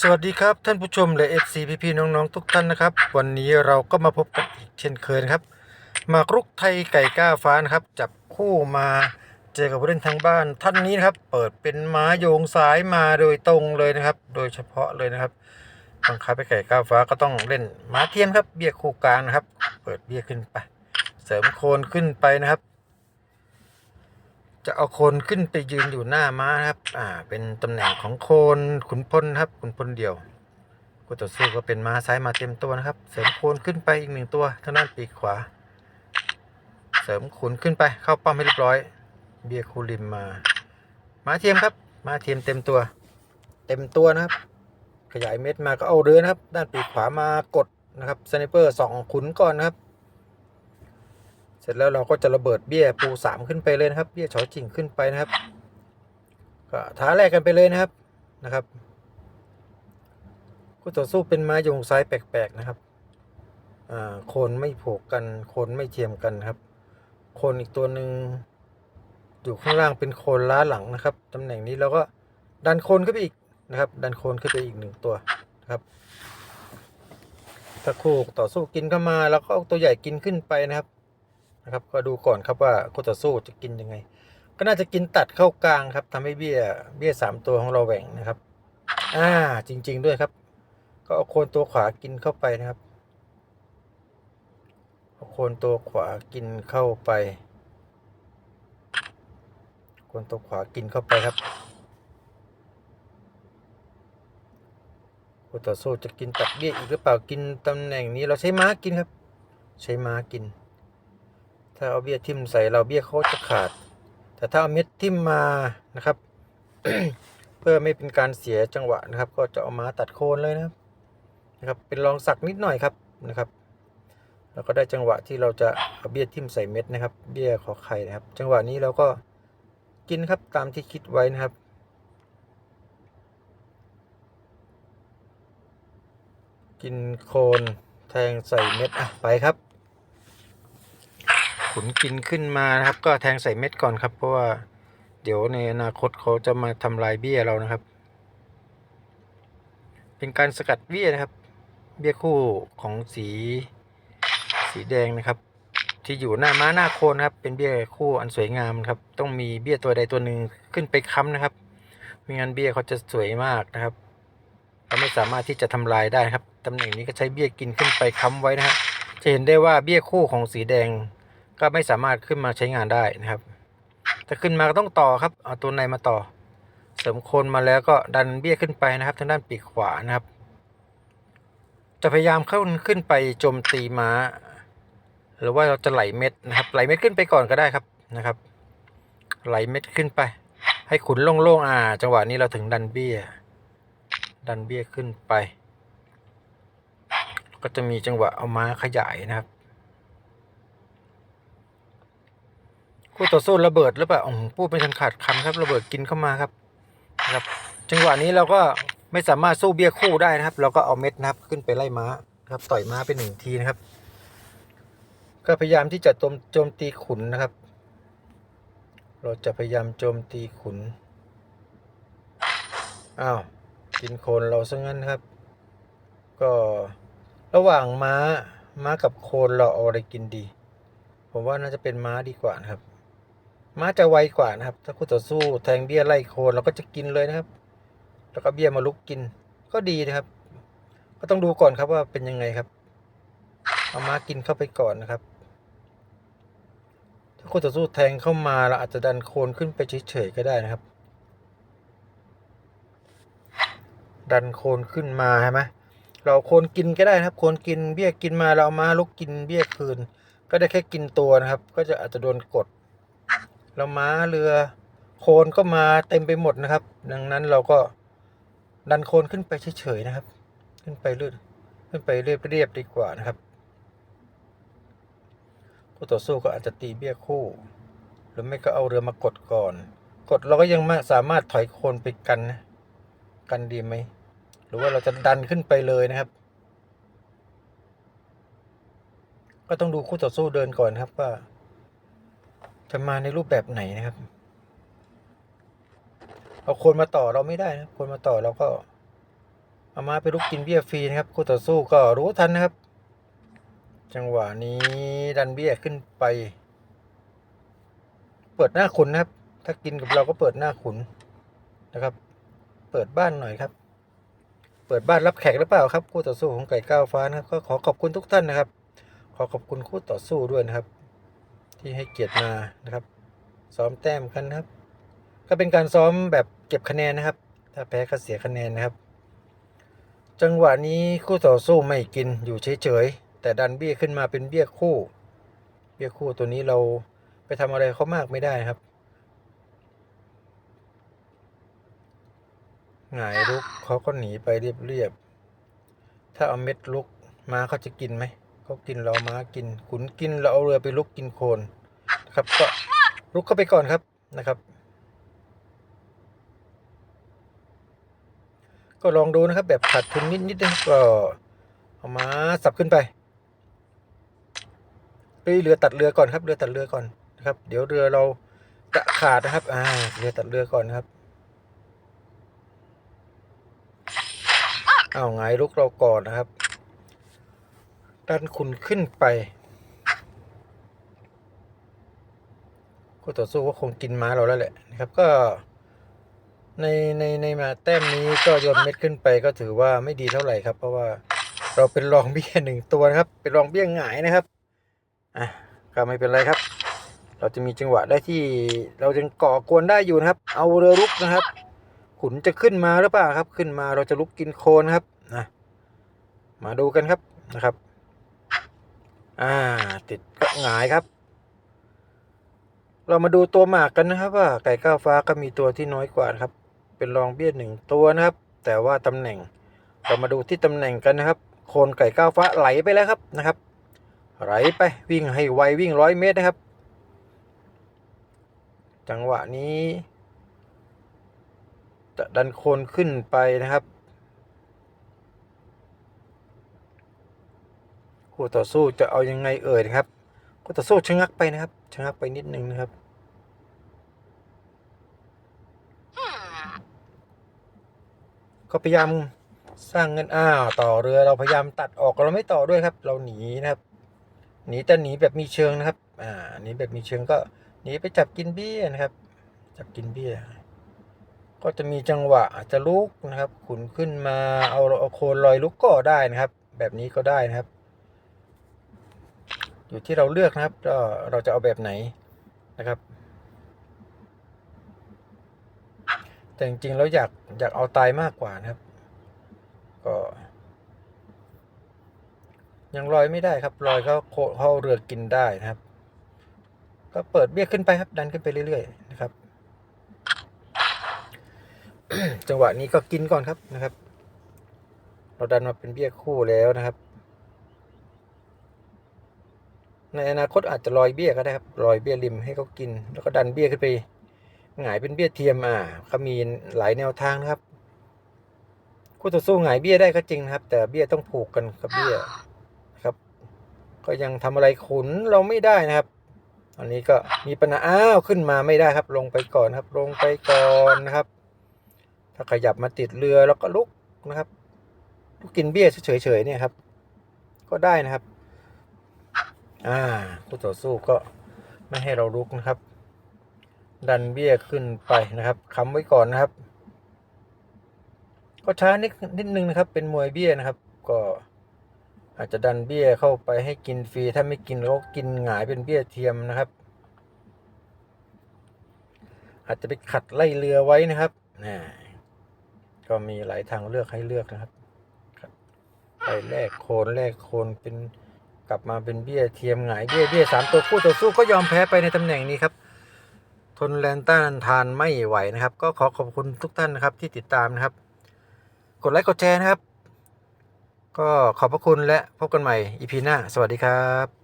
สวัสดีครับท่านผู้ชมและ FC พี่ๆน้องๆ ทุกท่านนะครับ วันนี้เราก็มาพบกันอีกเช่นเคยนะครับหมากรุกไทยไก่ก้าฟ้านะครับ จับคู่มาเจอกับผู้เล่นทางบ้าน ท่านนี้นะครับ เปิดเป็นม้าโยงสายมาโดยตรงเลยนะครับ โดยเฉพาะเลยนะครับบังคับไปไก่ก้าฟ้าก็ต้องเล่นม้าเทียมครับ เบี้ยคู่กลางนะครับ เปิดเบี้ยขึ้นไป เสริมโคนขึ้นไปนะครับ จะเอาโคนขึ้นไปยืนอยู่หน้าม้าครับ อ่า เป็นตำแหน่งของโคนขุนพลครับ ขุนพลเดียวคู่ต่อสู้ก็เป็นม้าซ้ายมาเต็มตัวนะครับ เสริมโคนขึ้นไปอีกหนึ่งตัวทางด้านปีกขวา เสริมขุนขึ้นไปเข้าป้อมให้เรียบร้อย เบียคูริมมา ม้าเทียมครับ ม้าเทียมเต็มตัว เต็มตัวนะครับ ขยายเม็ดมาก็เอาเรือนะครับ ด้านปีกขวามากดนะครับสไนเปอร์สองขุนก่อนนะครับ เสร็จแล้วเราก็จะระเบิดเบี้ยปูสามขึ้นไปเลยนะครับ เบี้ยชอจิงขึ้นไปนะครับ ก็ท้าแรกกันไปเลยนะครับนะครับคู่ต่อสู้เป็นไม้ยงซ้ายแปลกๆนะครับอ่าโคนไม่ผูกกันโคนไม่เทียมกันครับ โคนอีกตัวหนึ่งอยู่ข้างล่างเป็นโคนล้าหลังนะครับตำแหน่งนี้เราก็ดันโคนขึ้นไปอีกนะครับ ดันโคนขึ้นไปอีกหนึ่งตัวนะครับถ้าคู่ต่อสู้กินเข้ามาแล้วก็เอาตัวใหญ่กินขึ้นไปนะครับ นะครับ ก็ดูก่อนครับว่าคู่ต่อสู้จะกินยังไง ก็น่าจะกินตัดเข้ากลางครับทำให้เบี้ยเบี้ยสามตัวของเราแหว่งนะครับ อ่าจริง ๆด้วยครับ ก็เอาโคนตัวขวากินเข้าไปนะครับเอาโคนตัวขวากินเข้าไปโคนตัวขวากินเข้าไปครับคู่ต่อสู้จะกินตัดเบี้ยอีกหรือเปล่ากินตำแหน่งนี้เราใช้ม้ากินครับ ใช้ม้ากิน ถ้าเอาเบี้ยทิ่มใส่เราเบี้ยเขาจะขาด แต่ถ้าเอาเม็ดทิ่มมานะครับ เพื่อไม่เป็นการเสียจังหวะนะครับ ก็จะเอามาตัดโคนเลยนะครับนะครับ เป็นรองสักนิดหน่อยครับนะครับแล้วก็ได้จังหวะที่เราจะเอาเบี้ยทิ่มใส่เม็ดนะครับ เบี้ยขอไข่นะครับ จังหวะนี้เราก็กินครับตามที่คิดไว้นะครับกินโคนแทงใส่เม็ดอะไปครับ ขุนกินขึ้นมานะครับ ก็แทงใส่เม็ดก่อนครับ เพราะว่าเดี๋ยวในอนาคตเขาจะมาทำลายเบี้ยเรานะครับ เป็นการสกัดเบี้ยนะครับ เบี้ยคู่ของสีสีแดงนะครับ ที่อยู่หน้าม้าหน้าโคนครับ เป็นเบี้ยคู่อันสวยงามครับ ต้องมีเบี้ยตัวใดตัวหนึ่งขึ้นไปค้ำนะครับไม่งั้นเบี้ยเขาจะสวยมากนะครับเราไม่สามารถที่จะทำลายได้ครับตำแหน่งนี้ก็ใช้เบี้ยกินขึ้นไปค้ำไว้นะฮะจะเห็นได้ว่าเบี้ยคู่ของสีแดง ก็ไม่สามารถขึ้นมาใช้งานได้นะครับ ถ้าขึ้นมาก็ต้องต่อครับเอาตัวในมาต่อ เสริมโคนมาแล้วก็ดันเบี้ยขึ้นไปนะครับ ทางด้านปีกขวานะครับ จะพยายามเข้าขึ้นไปโจมตีม้า หรือว่าเราจะไหลเม็ดนะครับ ไหลเม็ดขึ้นไปก่อนก็ได้ครับนะครับ ไหลเม็ดขึ้นไป ให้ขุนโล่งๆอ่า จังหวะนี้เราถึงดันเบี้ย ดันเบี้ยขึ้นไป ก็จะมีจังหวะเอาม้าขยายนะครับ คู่ต่อสู้ระเบิดหรือเปล่าอ๋อพูดไม่ทันขาดคำครับ ระเบิดกินเข้ามาครับนะครับ จังหวะนี้เราก็ไม่สามารถสู้เบี้ยคู่ได้นะครับ เราก็เอาเม็ดนะครับขึ้นไปไล่ม้าครับต่อยม้าไปหนึ่งทีนะครับ ก็พยายามที่จะโจมโจมตีขุนนะครับ เราจะพยายามโจมตีขุนอ้าวกินโคนเราซะงั้นครับ ก็ระหว่างม้าม้ากับโคนเราเอาอะไรกินดี ผมว่าน่าจะเป็นม้าดีกว่านะครับ ม้าจะไวกว่านะครับ ถ้าคู่ต่อสู้แทงเบี้ยไล่โคนเราก็จะกินเลยนะครับ แล้วก็เบี้ยมาลุกกินก็ดีนะครับ ก็ต้องดูก่อนครับว่าเป็นยังไงครับเอาม้ากินเข้าไปก่อนนะครับ ถ้าคู่ต่อสู้แทงเข้ามาเราอาจจะดันโคนขึ้นไปเฉยๆก็ได้นะครับ ดันโคนขึ้นมาใช่ไหมเราโคนกินก็ได้นะครับ โคนกินเบี้ยกินมาเราเอามาลุกกินเบี้ยคืน ก็ได้แค่กินตัวนะครับ ก็จะอาจจะโดนกด แล้วม้าเรือโคนก็มาเต็มไปหมดนะครับ ดังนั้นเราก็ดันโคนขึ้นไปเฉยๆนะครับ ขึ้นไปเรื่อยขึ้นไปเรียบๆดีกว่านะครับคู่ต่อสู้ก็อาจจะตีเบี้ยคู่ หรือไม่ก็เอาเรือมากดก่อน กดเราก็ยังสามารถถอยโคนไปกันนะกันดีไหมหรือว่าเราจะดันขึ้นไปเลยนะครับ ก็ต้องดูคู่ต่อสู้เดินก่อนครับว่า จะมาในรูปแบบไหนนะครับ เอาคนมาต่อเราไม่ได้นะคนมาต่อเราก็เอามาไปลุกกินเบี้ยฟรีนะครับคู่ต่อสู้ก็รู้ทันนะครับ จังหวะนี้ดันเบี้ยขึ้นไป เปิดหน้าขุนนะครับ ถ้ากินกับเราก็เปิดหน้าขุนนะครับ เปิดบ้านหน่อยครับ เปิดบ้านรับแขกหรือเปล่าครับคู่ต่อสู้ของไก่ก้าวฟ้านะครับก็ขอขอบคุณทุกท่านนะครับ ขอขอบคุณคู่ต่อสู้ด้วยนะครับ ที่ให้เกียรติมานะครับ ซ้อมแต้มกันครับ ก็เป็นการซ้อมแบบเก็บคะแนนนะครับ ถ้าแพ้ก็เสียคะแนนนะครับ จังหวะนี้คู่ต่อสู้ไม่กินอยู่เฉยๆแต่ดันเบี้ยขึ้นมาเป็นเบี้ยคู่ เบี้ยคู่ตัวนี้เราไปทำอะไรเขามากไม่ได้ครับหงายลุกเขาก็หนีไปเรียบๆ ถ้าเอาเม็ดลุกม้าเขาจะกินไหม เขากินเราม้ากิน ขุนกินเราเอาเรือไปลุกกินโคลนนะครับก็ลุกเข้าไปก่อนครับนะครับ ก็ลองดูนะครับ แบบขาดทุนนิดๆนะครับก็เอาม้าสับขึ้นไปเฮ้ยเรือตัดเรือก่อนครับ เรือตัดเรือก่อนนะครับ เดี๋ยวเรือเราจะขาดนะครับอ่าเรือตัดเรือก่อนนะครับเอาไงลุกเราก่อนนะครับ ดันคุณขึ้นไปคู่ต่อสู้ก็คงกินม้าเราแล้วแหละนะครับก็ ในในในมาแต้มนี้ก็โยนเม็ดขึ้นไปก็ถือว่าไม่ดีเท่าไหร่ครับ เพราะว่าเราเป็นรองเบี้ยหนึ่งตัวนะครับ เป็นรองเบี้ยหงายนะครับอะก็ไม่เป็นไรครับ เราจะมีจังหวะได้ที่เรายังก่อกวนได้อยู่นะครับ เอาเรือรุกนะครับ ขุนจะขึ้นมาหรือเปล่าครับ ขึ้นมาเราจะลุกกินโคลนครับนะมาดูกันครับนะครับ อ่า ติดก็หงายครับ เรามาดูตัวหมากกันนะครับ ว่าไก่ก้าวฟ้าก็มีตัวที่น้อยกว่าครับ เป็นรองเบี้ยหนึ่งตัวนะครับ แต่ว่าตำแหน่ง เรามาดูที่ตำแหน่งกันนะครับ โคนไก่ก้าวฟ้าไหลไปแล้วครับนะครับ ไหลไปวิ่งให้ไววิ่งร้อยเมตรนะครับ จังหวะนี้จะดันโคนขึ้นไปนะครับ คู่ต่อสู้จะเอายังไงเอ่ยนะครับคู่ต่อสู้ชะงักไปนะครับชะงักไปนิดนึงนะครับก็พยายามสร้างเงินอ้าวต่อเรือเราพยายามตัดออกเราไม่ต่อด้วยครับ เราหนีนะครับ หนีแต่หนีแบบมีเชิงนะครับ อ่าหนีแบบมีเชิงก็หนีไปจับกินเบี้ยนะครับ จับกินเบี้ย ก็จะมีจังหวะอาจจะลุกนะครับ ขุนขึ้นมาเอาเอาโคนลอยลุกก็ได้นะครับ แบบนี้ก็ได้นะครับ อยู่ที่เราเลือกนะครับก็เราจะเอาแบบไหนนะครับ แต่จริงๆแล้วอยากอยากเอาตายมากกว่านะครับ ก็ ยังลอยไม่ได้ครับลอยเขาเขาเรือกินได้นะครับ ก็เปิดเบี้ยขึ้นไปครับ ดันขึ้นไปเรื่อยๆนะครับ จังหวะนี้ก็กินก่อนครับนะครับ เราดันมาเป็นเบี้ยคู่แล้วนะครับ ในอนาคตอาจจะลอยเบี้ยก็ได้ครับลอยเบี้ยริมให้เขากิน แล้วก็ดันเบี้ยขึ้นไปหงายเป็นเบี้ยเทียมอ่าเขามีหลายแนวทางนะครับคู่ต่อสู้หงายเบี้ยได้ก็จริงนะครับ แต่เบี้ยต้องผูกกันกับเบี้ยครับ ก็ยังทำอะไรขุนเราไม่ได้นะครับ อันนี้ก็มีปัญหาอ้าวขึ้นมาไม่ได้ครับ ลงไปก่อนครับ ลงไปก่อนนะครับ ถ้าขยับมาติดเรือแล้วก็ลุกนะครับลุกกินเบี้ยเฉยๆเนี่ยครับ ก็ได้นะครับ อ่าคู่ต่อสู้ก็ไม่ให้เราลุกนะครับ ดันเบี้ยขึ้นไปนะครับค้ำไว้ก่อนนะครับ ก็ช้านิดนิดนึงนะครับ เป็นมวยเบี้ยนะครับ ก็อาจจะดันเบี้ยเข้าไปให้กินฟรี ถ้าไม่กินก็กินหงายเป็นเบี้ยเทียมนะครับ อาจจะไปขัดไล่เรือไว้นะครับนะก็มีหลายทางเลือกให้เลือกนะครับครับไปแลกโคนแลกโคนเป็น กลับมาเป็นเบี้ยเทียมหงายเบี้ยเบี้ยสามตัวคู่ต่อสู้ก็ยอมแพ้ไปในตำแหน่งนี้ครับ ทนแรงต้านทานไม่ไหวนะครับ ก็ขอขอบคุณทุกท่านนะครับที่ติดตามนะครับ กดไลค์กดแชร์นะครับ ก็ขอบพระคุณและพบกันใหม่อีพีหน้า สวัสดีครับ